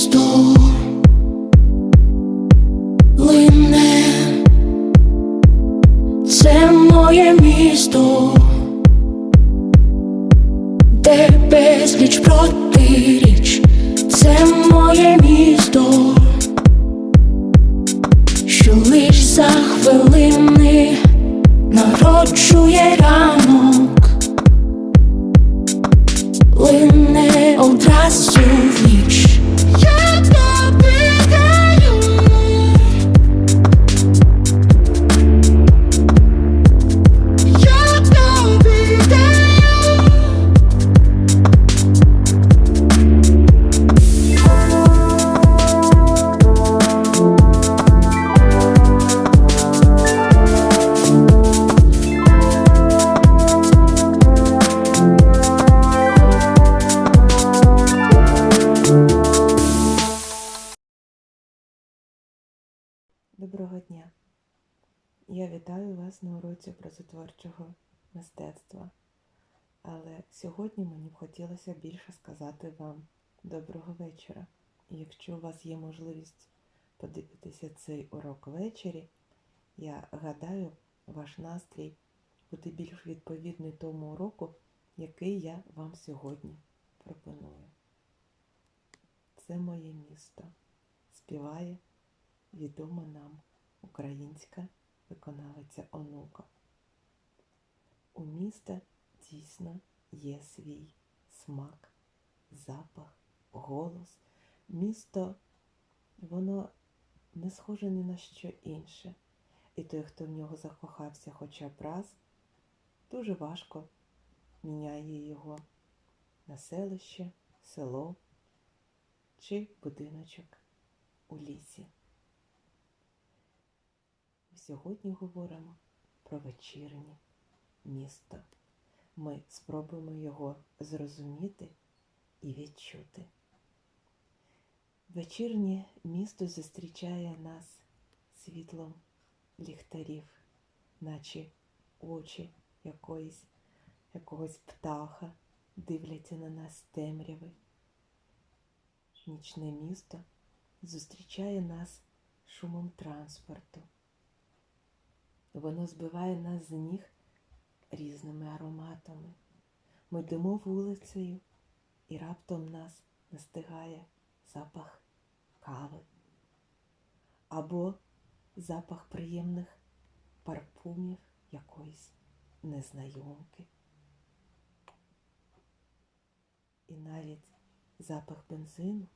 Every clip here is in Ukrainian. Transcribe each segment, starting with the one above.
Це лине, це моє місто, де безліч протиріч, це моє місто, що лиш за хвилини народжує ранок. Лине одразу Я вітаю вас на уроці образотворчого мистецтва. Але сьогодні мені б хотілося більше сказати вам доброго вечора. І якщо у вас є можливість подивитися цей урок ввечері, я гадаю, ваш настрій буде більш відповідний тому уроку, який я вам сьогодні пропоную. Це моє місто. Співає відома нам українська виконавиця онука. У міста дійсно є свій смак, запах, голос. Місто, воно не схоже ні на що інше. І той, хто в нього закохався хоча б раз, дуже важко міняє його на селище, село чи будиночок у лісі. Сьогодні говоримо про вечірнє місто. Ми спробуємо його зрозуміти і відчути. Вечірнє місто зустрічає нас світлом ліхтарів, наче очі якоїсь, якогось птаха дивляться на нас темряви. Нічне місто зустрічає нас шумом транспорту. Воно збиває нас з ніг різними ароматами. Ми йдемо вулицею, і раптом нас настигає запах кави або запах приємних парфумів якоїсь незнайомки. І навіть запах бензину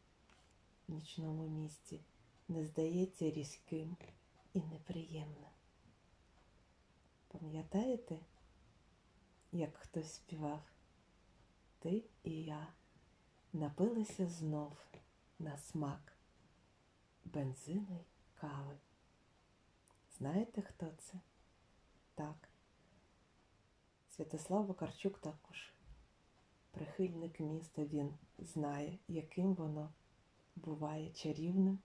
в нічному місці не здається різким і неприємним. Пам'ятаєте, як хтось співав? Ти і я напилися знов на смак бензину кави. Знаєте, хто це? Так. Святослав Вакарчук також прихильник міста, він знає, яким воно буває чарівним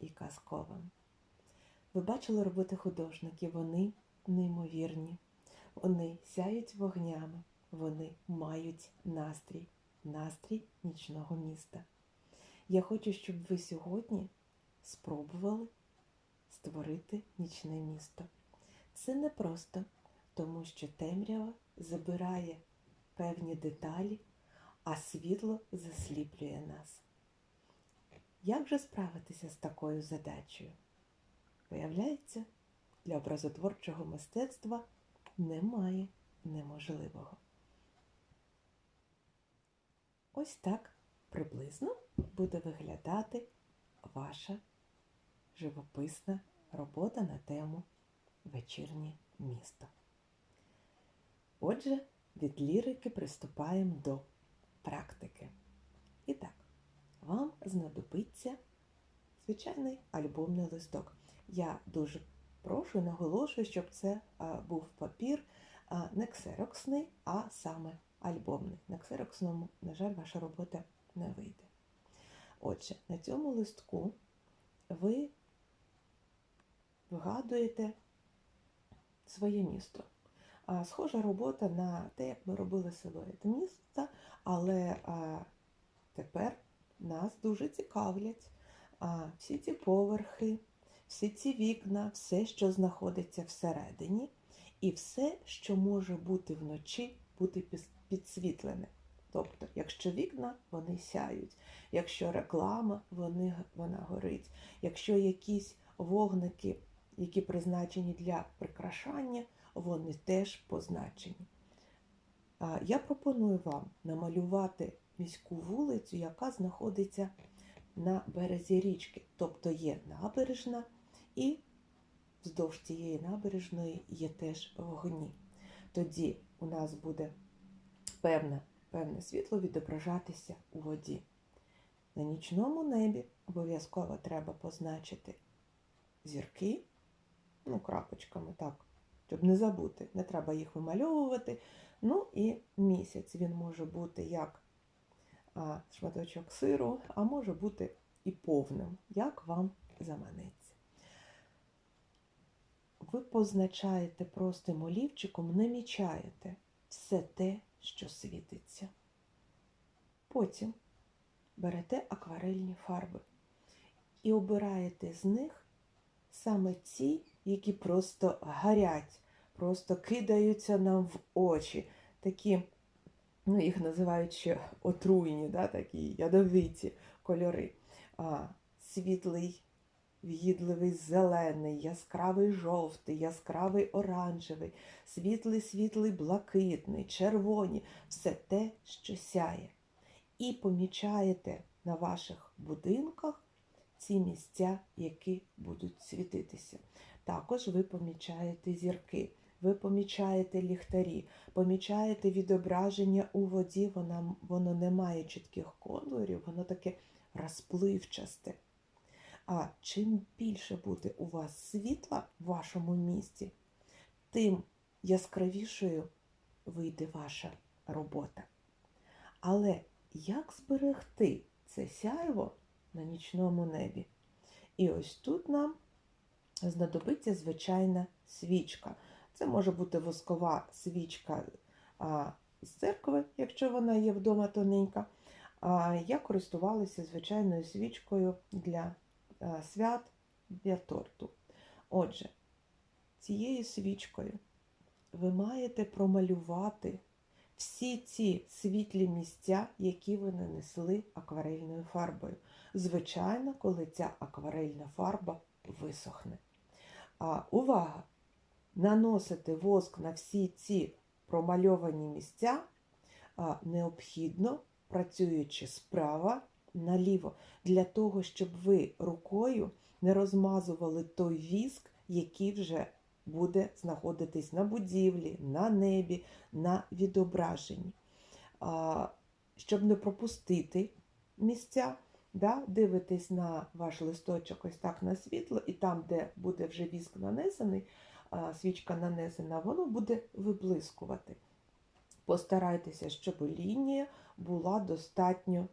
і казковим. Ви бачили роботи художників, вони неймовірні. Вони сяють вогнями, вони мають настрій, настрій нічного міста. Я хочу, щоб ви сьогодні спробували створити нічне місто. Це не просто, тому що темрява забирає певні деталі, а світло засліплює нас. Як же справитися з такою задачею? Виявляється, для образотворчого мистецтва немає неможливого. Ось так приблизно буде виглядати ваша живописна робота на тему вечірнє місто. Отже, від лірики приступаємо до практики. І так, вам знадобиться звичайний альбомний листок. Я дуже прошу наголошую, щоб це був папір не ксероксний, а саме альбомний. На ксероксному, на жаль, ваша робота не вийде. Отже, на цьому листку ви вгадуєте своє місто. Схожа робота на те, як ми робили силует міста, але тепер нас дуже цікавлять всі ці поверхи, всі ці вікна, все, що знаходиться всередині, і все, що може бути вночі, бути підсвітлене. Тобто, якщо вікна, вони сяють, якщо реклама, вони, вона горить, якщо якісь вогники, які призначені для прикрашання, вони теж позначені. Я пропоную вам намалювати міську вулицю, яка знаходиться на березі річки. Тобто є набережна, і вздовж цієї набережної є теж вогні. Тоді у нас буде певне, певне світло відображатися у воді. На нічному небі обов'язково треба позначити зірки, ну, крапочками, так, щоб не забути, не треба їх вимальовувати. Ну і місяць він може бути як шматочок сиру, а може бути і повним, як вам заманеться. Ви позначаєте простим олівчиком, намічаєте все те, що світиться. Потім берете акварельні фарби і обираєте з них саме ті, які просто гарять, просто кидаються нам в очі. Такі, ну їх називають ще отруйні, да, такі ядовиті кольори. А, світлий, в'їдливий зелений, яскравий жовтий, яскравий оранжевий, світлий, світлий блакитний, червоні все те, що сяє. І помічаєте на ваших будинках ці місця, які будуть світитися. Також ви помічаєте зірки, ви помічаєте ліхтарі, помічаєте відображення у воді, воно, воно не має чітких контурів, воно таке розпливчасте. А чим більше буде у вас світла в вашому місті, тим яскравішою вийде ваша робота. Але як зберегти це сяйво на нічному небі? І ось тут нам знадобиться звичайна свічка. Це може бути воскова свічка а, з церкви, якщо вона є вдома тоненька. А, я користувалася звичайною свічкою для свят, для торту. Отже, цією свічкою ви маєте промалювати всі ці світлі місця, які ви нанесли акварельною фарбою. Звичайно, коли ця акварельна фарба висохне. А, увага! Наносити воск на всі ці промальовані місця необхідно, працюючи справа наліво, для того, щоб ви рукою не розмазували той віск, який вже буде знаходитись на будівлі, на небі, на відображенні. Щоб не пропустити місця, да, дивитесь на ваш листочок ось так на світло, і там, де буде вже віск нанесений, свічка нанесена, воно буде виблискувати. Постарайтеся, щоб лінія була достатньо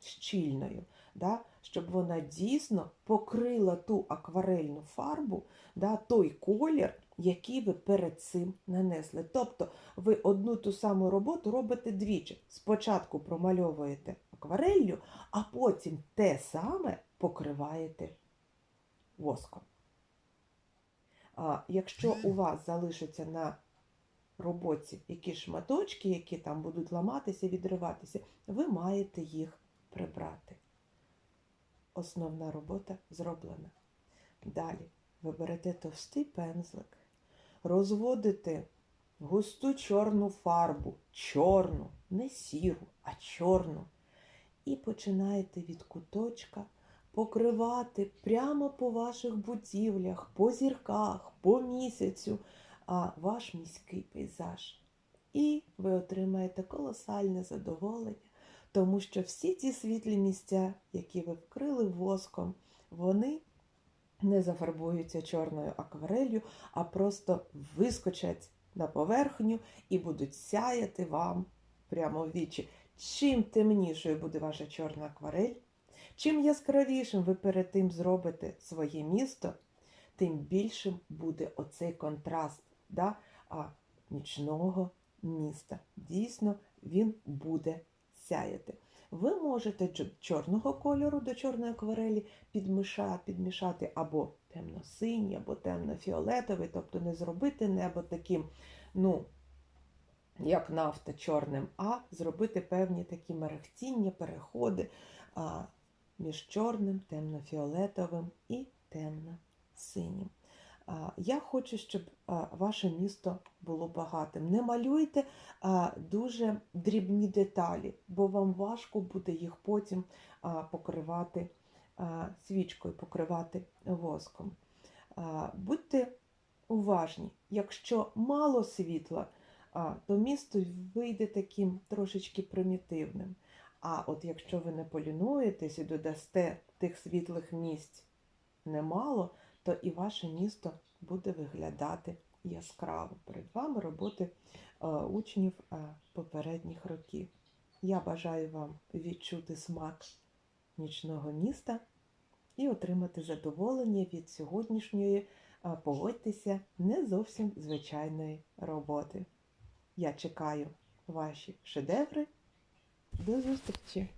щільною, да, щоб вона дійсно покрила ту акварельну фарбу, да, той колір, який ви перед цим нанесли. Тобто ви одну ту саму роботу робите двічі. Спочатку промальовуєте аквареллю, а потім те саме покриваєте воском. А якщо у вас залишиться на роботі якісь шматочки, які там будуть ламатися, відриватися, ви маєте їх прибрати. Основна робота зроблена. Далі ви берете товстий пензлик, розводите густу чорну фарбу, чорну, не сіру, а чорну. І починаєте від куточка покривати прямо по ваших будівлях, по зірках, по місяцю а, ваш міський пейзаж. І ви отримаєте колосальне задоволення, тому що всі ці світлі місця, які ви вкрили воском, вони не зафарбуються чорною акварелью, а просто вискочать на поверхню і будуть сяяти вам прямо в вічі. Чим темнішою буде ваша чорна акварель, чим яскравішим ви перед тим зробите своє місто, тим більшим буде оцей контраст да, а, нічного міста. Дійсно, він буде сяяти. Ви можете чорного кольору до чорної акварелі підміша, підмішати або темно-синій, або темно-фіолетовий, тобто не зробити небо таким, ну, як нафта чорним, а зробити певні такі мерехтіння, переходи а, між чорним, темно-фіолетовим і темно-синім. Я хочу, щоб ваше місто було багатим. Не малюйте дуже дрібні деталі, бо вам важко буде їх потім покривати свічкою, покривати воском. Будьте уважні, якщо мало світла, то місто вийде таким трошечки примітивним. А от якщо ви не полінуєтесь і додасте тих світлих місць немало, то і ваше місто буде виглядати яскраво. Перед вами роботи е, учнів е, попередніх років. Я бажаю вам відчути смак нічного міста і отримати задоволення від сьогоднішньої, е, погодьтеся, не зовсім звичайної роботи. Я чекаю ваші шедеври. До зустрічі!